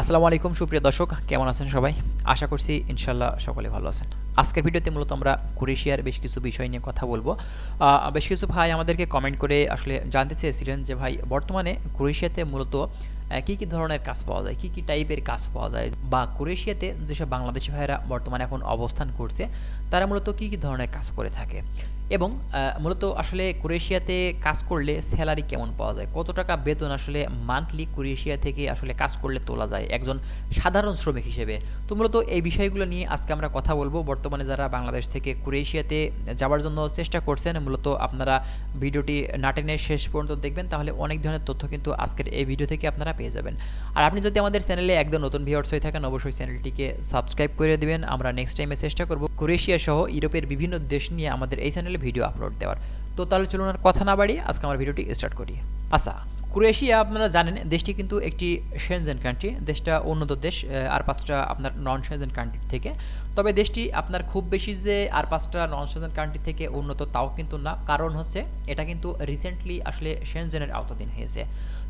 আসসালামু আলাইকুম, সুপ্রিয় দর্শক, কেমন আছেন সবাই? আশা করছি ইনশাল্লাহ সকলে ভালো আছেন। আজকের ভিডিওতে মূলত আমরা ক্রোয়েশিয়ার বেশ কিছু বিষয় নিয়ে কথা বলব। বেশ কিছু ভাই আমাদেরকে কমেন্ট করে আসলে জানতে চেয়েছিলেন যে, ভাই, বর্তমানে ক্রোয়েশিয়াতে মূলত কী কী ধরনের কাজ পাওয়া যায়? কী কী টাইপের কাজ পাওয়া যায়? বা ক্রোয়েশিয়াতে যেসব বাংলাদেশি ভাইয়েরা বর্তমানে এখন অবস্থান করছে, তারা মূলত কী কী ধরনের কাজ করে থাকে? এবং মূলত আসলে ক্রোয়েশিয়াতে কাজ করলে স্যালারি কেমন পাওয়া যায়? কত টাকা বেতন আসলে মান্থলি ক্রোয়েশিয়া থেকে আসলে কাজ করলে তোলা যায় একজন সাধারণ শ্রমিক হিসেবে? তো মূলত এই বিষয়গুলো নিয়ে আজকে আমরা কথা বলব। বর্তমানে যারা বাংলাদেশ থেকে ক্রোয়েশিয়াতে যাওয়ার জন্য চেষ্টা করছেন, মূলত আপনারা ভিডিওটি নাটেনের শেষ পর্যন্ত দেখবেন, তাহলে অনেক ধরনের তথ্য কিন্তু আজকের এই ভিডিও থেকে আপনারা পেয়ে যাবেন। আর আপনি যদি আমাদের চ্যানেলে একদম নতুন ভিউয়ার্স হয়ে থাকেন, অবশ্যই চ্যানেলটিকে সাবস্ক্রাইব করে দিবেন। আমরা নেক্সট টাইমে চেষ্টা করব ক্রোয়েশিয়া সহ ইউরোপের বিভিন্ন দেশ নিয়ে আমাদের এই চ্যানেলে ভিডিও আপলোড দেওয়ার। তো তাহলে চলুন আর কথা না বাড়িয়ে আজকে আমার ভিডিওটি স্টার্ট করি। আচ্ছা ক্রোয়েশিয়া আপনারা জানেন, দেশটি কিন্তু একটি সেনজেন কান্ট্রি দেশটা উন্নত দেশ আর পাঁচটা আপনার নন সেনজেন কান্ট্রি থেকে। তবে দেশটি আপনার খুব বেশি যে আর পাঁচটা নন সেনজেন কান্ট্রি থেকে উন্নত তাও কিন্তু না। কারণ হচ্ছে, এটা কিন্তু রিসেন্টলি আসলে সেনজেনের আওতাধীন হয়েছে।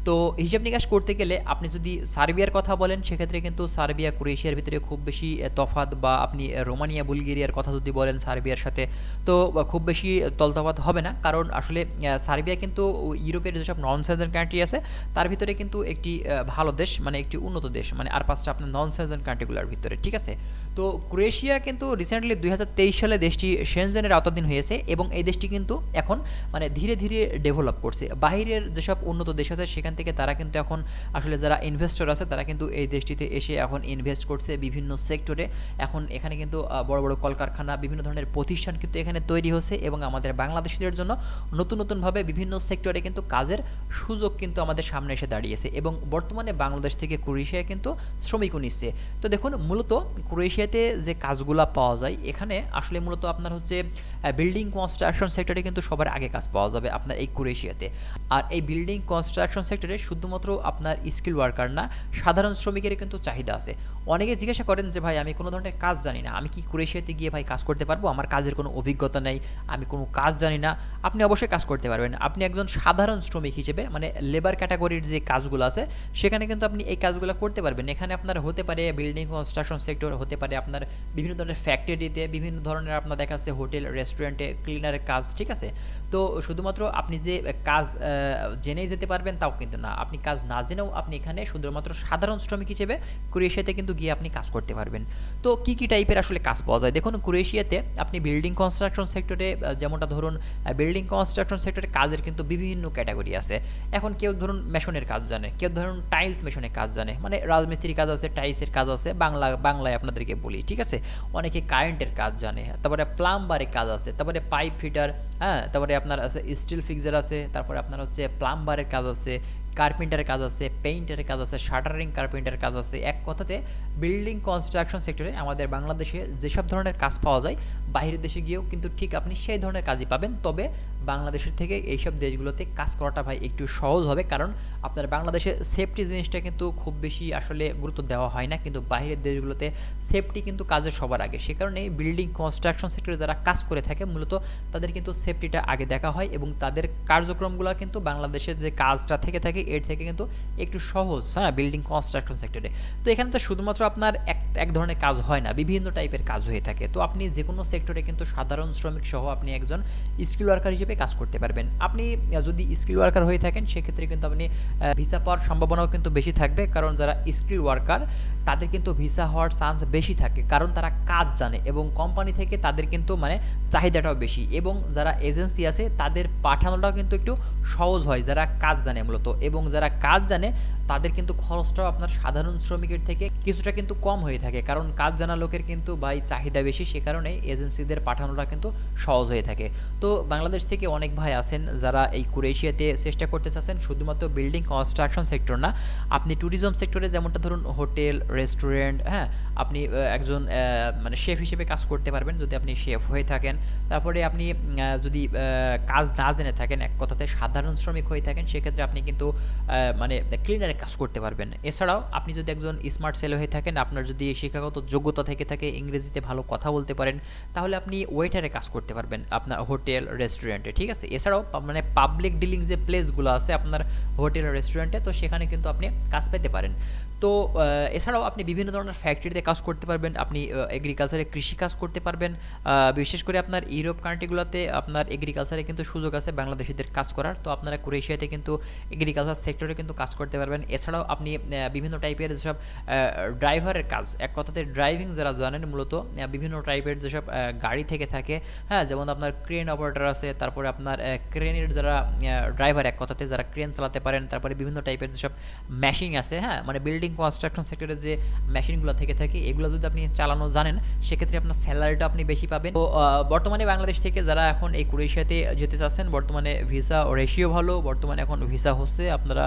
তো হিসাব নিকাশ করতে গেলে আপনি যদি সার্বিয়ার কথা বলেন, সেক্ষেত্রে কিন্তু সার্বিয়া ক্রোয়েশিয়ার ভিতরে খুব বেশি তফাত বা আপনি রোমানিয়া, বুলগেরিয়ার কথা যদি বলেন সার্বিয়ার সাথে, তো খুব বেশি তলতফাৎ হবে না। কারণ আসলে সার্বিয়া কিন্তু ইউরোপের যেসব নন সেজন কান্ট্রি আছে, তার ভিতরে কিন্তু একটি ভালো দেশ মানে একটি উন্নত দেশ মানে আর পাঁচটা আপনার নন সেজন কান্ট্রিগুলোর ভিতরে, ঠিক আছে? তো ক্রোয়েশিয়া কিন্তু রিসেন্টলি দুই হাজার তেইশ সালে দেশটি সেনজেনের আওতাধীন হয়েছে এবং এই দেশটি কিন্তু এখন মানে ধীরে ধীরে ডেভেলপ করছে। বাইরের যেসব উন্নত দেশ আছে, সেখান থেকে তারা কিন্তু এখন আসলে যারা ইনভেস্টর আছে, তারা কিন্তু এই দেশটিতে এসে এখন ইনভেস্ট করছে বিভিন্ন সেক্টরে এখন এখানে কিন্তু বড় বড় কলকারখানা, বিভিন্ন ধরনের প্রতিষ্ঠান কিন্তু এখানে তৈরি হচ্ছে এবং আমাদের বাংলাদেশিদের জন্য নতুন নতুনভাবে বিভিন্ন সেক্টরে কিন্তু কাজের সুযোগ কিন্তু আমাদের সামনে এসে দাঁড়িয়েছে এবং বর্তমানে বাংলাদেশ থেকে ক্রোয়েশিয়া কিন্তু শ্রমিকও নিচ্ছে। তো দেখুন, মূলত ক্রোয়েশিয়াতে যে কাজগুলা পাওয়া যায়। এখানে আসলে মূলত আপনার হচ্ছে বিল্ডিং কনস্ট্রাকশন সেক্টরে কিন্তু সবার আগে কাজ পাওয়া যাবে আপনার এই কুরেশিয়াতে আর এই বিল্ডিং কনস্ট্রাকশন সেক্টরে শুধুমাত্র আপনার স্কিল ওয়ার্কার না, সাধারণ শ্রমিকের কিন্তু চাহিদা আছে। অনেকে জিজ্ঞাসা করেন যে, ভাই, আমি কোনো ধরনের কাজ জানি না। আমি কি ক্রোয়েশিয়াতে গিয়ে, ভাই, কাজ করতে পারব? আমার কাজের কোনো অভিজ্ঞতা নেই। আমি কোনো কাজ জানি না। আপনি অবশ্যই কাজ করতে পারবেন। আপনি একজন সাধারণ শ্রমিক হিসেবে মানে লেবার ক্যাটাগরির যে কাজগুলো আছে, সেখানে কিন্তু আপনি এই কাজগুলো করতে পারবেন। এখানে আপনার হতে পারে বিল্ডিং কনস্ট্রাকশন সেক্টর হতে পারে আপনার বিভিন্ন ধরনের ফ্যাক্টরিতে বিভিন্ন ধরনের আপনার দেখা যাচ্ছে হোটেল রেস্টুরেন্টে ক্লিনারের কাজ, ঠিক আছে? তো শুধুমাত্র আপনি যে কাজ জেনেই যেতে পারবেন, তাও কিন্তু না। আপনি কাজ না জেনেও আপনি এখানে শুধুমাত্র সাধারণ শ্রমিক হিসেবে ক্রোয়েশিয়াতে কিন্তু গিয়ে আপনি কাজ করতে পারবেন। তো কি কি টাইপের আসলে কাজ পাওয়া যায়? দেখুন ক্রোয়েশিয়াতে আপনি বিল্ডিং কনস্ট্রাকশন সেক্টরে যেমনটা ধরুন বিল্ডিং কনস্ট্রাকশন সেক্টরে কাজের কিন্তু বিভিন্ন ক্যাটাগরি আছে। এখন কেউ ধরুন মেশনের কাজ জানে, কেউ ধরুন টাইলস মেশনের কাজ জানে মানে রাজমিস্ত্রির কাজ আছে টাইলসের কাজ আছে, বাংলা, বাংলায় আপনাদেরকে বলি, ঠিক আছে? অনেকে কারেন্টের কাজ জানে, তারপরে প্লাম্বারের কাজ আছে, তারপরে পাইপ ফিটার হ্যাঁ তারপরে আপনার আছে স্টিল ফিক্সার আছে, তারপরে আপনার হচ্ছে প্লাম্বারের কাজ আছে কার্পেন্টারের কাজ আছে পেইন্টারের কাজ আছে শাটারিং কার্পেন্টারের কাজ আছে। এক কথাতে বিল্ডিং কনস্ট্রাকশন সেক্টরে আমাদের বাংলাদেশে যেসব ধরনের কাজ পাওয়া যায় বাইরের দেশে গিয়েও কিন্তু ঠিক আপনি সেই ধরনের কাজই পাবেন। তবে বাংলাদেশের থেকে এইসব দেশগুলোতে কাজ করাটা ভাই একটু সহজ হবে, কারণ আপনার বাংলাদেশে সেফটি জিনিসটা কিন্তু খুব বেশি আসলে গুরুত্ব দেওয়া হয় না। কিন্তু বাইরের দেশগুলোতে সেফটি কিন্তু কাজের সবার আগে। সে কারণে বিল্ডিং কনস্ট্রাকশন সেক্টরে যারা কাজ করে থাকে, মূলত তাদের কিন্তু সেফটিটা আগে দেখা হয় এবং তাদের কার্যক্রমগুলো কিন্তু বাংলাদেশের যে কাজটা থেকে থাকে, এর থেকে কিন্তু একটু সহজ হ্যাঁ বিল্ডিং কনস্ট্রাকশন সেক্টরে তো এখানে তো শুধুমাত্র আপনার এক এক ধরনের কাজ হয় না, বিভিন্ন টাইপের কাজ হয়ে থাকে। তো আপনি যে কোনো সেক্টরে কিন্তু সাধারণ শ্রমিক সহ আপনি একজন স্কিল ওয়ার্কার হিসেবে কাজ করতে পারবেন। আপনি যদি স্কিল ওয়ার্কার হয়ে থাকেন, সেক্ষেত্রে কিন্তু আপনি ভিসা পাওয়ার সম্ভাবনাও কিন্তু বেশি থাকবে। কারণ যারা স্কিল ওয়ার্কার তাদের কিন্তু ভিসা হওয়ার চান্স বেশি থাকে। কারণ তারা কাজ জানে এবং কোম্পানি থেকে তাদের কিন্তু মানে চাহিদাটাও বেশি। এবং যারা এজেন্সি আছে, তাদের পাঠানোটাও কিন্তু একটু সহজ হয়, যারা কাজ জানে মূলত। এবং যারা কাজ জানে তাদের কিন্তু খরচটাও আপনার সাধারণ শ্রমিকের থেকে কিছুটা কিন্তু কম হয়ে থাকে। কারণ কাজ জানা লোকের কিন্তু ভাই চাহিদা বেশি, সে কারণে এজেন্সিদের পাঠানোটা কিন্তু সহজ হয়ে থাকে। তো বাংলাদেশ থেকে অনেক ভাই আছেন যারা এই ক্রোয়েশিয়াতে চেষ্টা করতে চাচ্ছেন, শুধুমাত্র বিল্ডিং কনস্ট্রাকশন সেক্টর না, আপনি ট্যুরিজম সেক্টরে যেমনটা ধরুন হোটেল রেস্টুরেন্ট হ্যাঁ আপনি একজন মানে শেফ হিসেবে কাজ করতে পারবেন যদি আপনি শেফ হয়ে থাকেন। তারপরে আপনি যদি কাজ না জেনে থাকেন, এক কথাতে সাধারণ শ্রমিক হয়ে থাকেন, সেক্ষেত্রে আপনি কিন্তু মানে ক্লিনারে কাজ করতে পারবেন। এছাড়াও আপনি যদি একজন স্মার্ট সেল হয়ে থাকেন, আপনার যদি শিক্ষাগত যোগ্যতা থেকে থাকে, ইংরেজিতে ভালো কথা বলতে পারেন, তাহলে আপনি ওয়েটারে কাজ করতে পারবেন আপনার হোটেল রেস্টুরেন্টে ঠিক আছে? এছাড়াও মানে পাবলিক ডিলিং যে প্লেসগুলো আছে আপনার হোটেল রেস্টুরেন্টে তো সেখানে কিন্তু আপনি কাজ পেতে পারেন। তো এছাড়াও আপনি বিভিন্ন ধরনের ফ্যাক্টরিতে কাজ করতে পারবেন, আপনি এগ্রিকালচারে কৃষি কাজ করতে পারবেন বিশেষ করে আপনার ইউরোপ কান্ট্রিগুলোতে আপনার এগ্রিকালচারে কিন্তু সুযোগ আছে বাংলাদেশিদের কাজ করার। তো আপনারা ক্রোয়েশিয়াতে কিন্তু এগ্রিকালচার সেক্টরে কিন্তু কাজ করতে পারবেন। এছাড়াও আপনি বিভিন্ন টাইপের যেসব ড্রাইভারের কাজ, এক কথাতে ড্রাইভিং যারা জানেন মূলত বিভিন্ন টাইপের যেসব গাড়ি থেকে থাকে হ্যাঁ যেমন আপনার ক্রেন অপারেটর আছে, তারপরে আপনার ক্রেনের যারা ড্রাইভার এক কথাতে যারা ক্রেন চালাতে পারেন, তারপরে বিভিন্ন টাইপের যেসব মেশিন আছে হ্যাঁ মানে বিল্ডিং কনস্ট্রাকশন সেক্টরে যে মেশিনগুলো থেকে থাকে, এগুলো যদি আপনি চালানো জানেন, সেক্ষেত্রে আপনার স্যালারিটা আপনি বেশি পাবেন। তো বর্তমানে বাংলাদেশ থেকে যারা এখন এই ক্রোয়েশিয়াতে যেতে চাচ্ছেন, বর্তমানে ভিসা রেশিও ভালো, বর্তমানে এখন ভিসা হচ্ছে আপনারা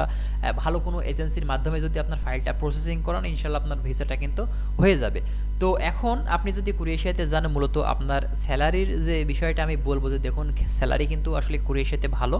ভালো কোনো এজেন্সির মাধ্যমে যদি আপনার ফাইলটা প্রসেসিং করান ইনশাল্লাহ আপনার ভিসাটা কিন্তু হয়ে যাবে। তো এখন আপনি যদি ক্রোয়েশিয়াতে যান, মূলত আপনার স্যালারির যে বিষয়টা আমি বলব যে দেখুন, স্যালারি কিন্তু আসলে ক্রোয়েশিয়াতে ভালো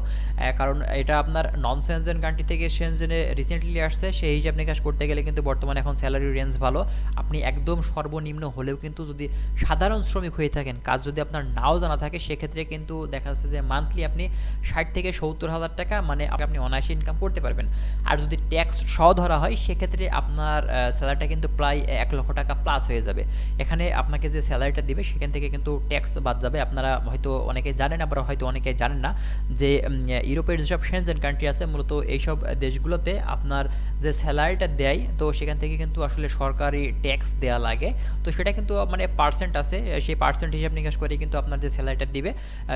কারণ এটা আপনার নন সেনজেন কান্ট্রি থেকে সেনজেনে রিসেন্টলি আসছে, সেই হিসাব নিকাশ করতে গেলে কিন্তু বর্তমানে এখন স্যালারি রেঞ্জ ভালো। আপনি একদম সর্বনিম্ন হলেও কিন্তু যদি সাধারণ শ্রমিক হয়ে থাকেন, কাজ যদি আপনার নাও জানা থাকে, সেক্ষেত্রে কিন্তু দেখা যাচ্ছে যে মান্থলি আপনি ষাট থেকে সত্তর হাজার টাকা মানে আপনি অনায়াসে ইনকাম করতে পারবেন। আর যদি ট্যাক্স সহ ধরা হয়, সেক্ষেত্রে আপনার স্যালারিটা কিন্তু প্রায় এক লক্ষ টাকা প্লাস হয়ে যাবে। এখানে আপনাকে যে স্যালারিটা দিবে, সেখান থেকে কিন্তু ট্যাক্স বাদ যাবে। আপনারা হয়তো অনেকে জানেন, আবার হয়তো অনেকে জানেন না যে ইউরোপের যেসব সেনজেন কান্ট্রি আছে, মূলত এইসব দেশগুলোতে আপনার যে স্যালারিটা দেয়, তো সেখান থেকে কিন্তু আসলে সরকারি ট্যাক্স দেওয়া লাগে। তো সেটা কিন্তু মানে পার্সেন্ট আছে। সেই পার্সেন্ট হিসাব নিকাশ করে কিন্তু আপনার যে স্যালারিটা দিবে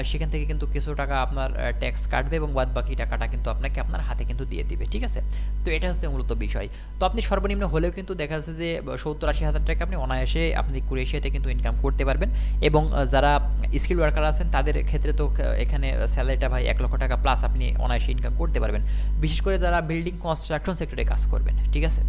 সেখান থেকে কিন্তু কিছু টাকা আপনার ট্যাক্স কাটবে এবং বাদ বাকি টাকাটা কিন্তু আপনাকে আপনার হাতে কিন্তু দিয়ে দিবে, ঠিক আছে? তো এটা হচ্ছে মূলত বিষয়। তো আপনি সর্বনিম্ন হলেও কিন্তু দেখা যাচ্ছে যে, সত্তর আশি হাজার টাকা আপনি অনায়াসে আপনি ক্রোয়েশিয়াতে কিন্তু ইনকাম করতে পারবেন। এবং যারা স্কিল ওয়ার্কার আছেন, তাদের ক্ষেত্রে তো এখানে স্যালারিটা ভাই এক লক্ষ টাকা প্লাস আপনি অনায়াসে ইনকাম করতে পারবেন। বিশেষ করে যারা বিল্ডিং কনস্ট্রাকশন সেক্টরে কাজ করবেন, ঠিক আছে?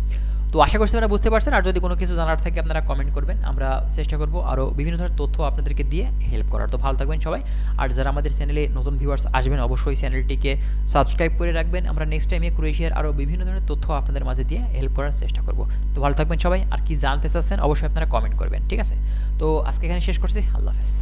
তো আশা করছি আপনারা বুঝতে পারছেন। আর যদি কোনো কিছু জানার থাকে, আপনারা কমেন্ট করবেন। আমরা চেষ্টা করব আরও বিভিন্ন ধরনের তথ্য আপনাদেরকে দিয়ে হেল্প করার। তো ভালো থাকবেন সবাই। আর যারা আমাদের চ্যানেলে নতুন ভিউয়ার্স আসবেন, অবশ্যই চ্যানেলটিকে সাবস্ক্রাইব করে রাখবেন। আমরা নেক্সট টাইমে ক্রোয়েশিয়ার আরও বিভিন্ন ধরনের তথ্য আপনাদের মাঝে দিয়ে হেল্প করার চেষ্টা করব। তো ভালো থাকবেন সবাই। আর কি জানতে চাচ্ছেন, অবশ্যই আপনারা কমেন্ট করবেন, ঠিক আছে? তো আজকে এখানে শেষ করছি। আল্লাহ হাফেজ।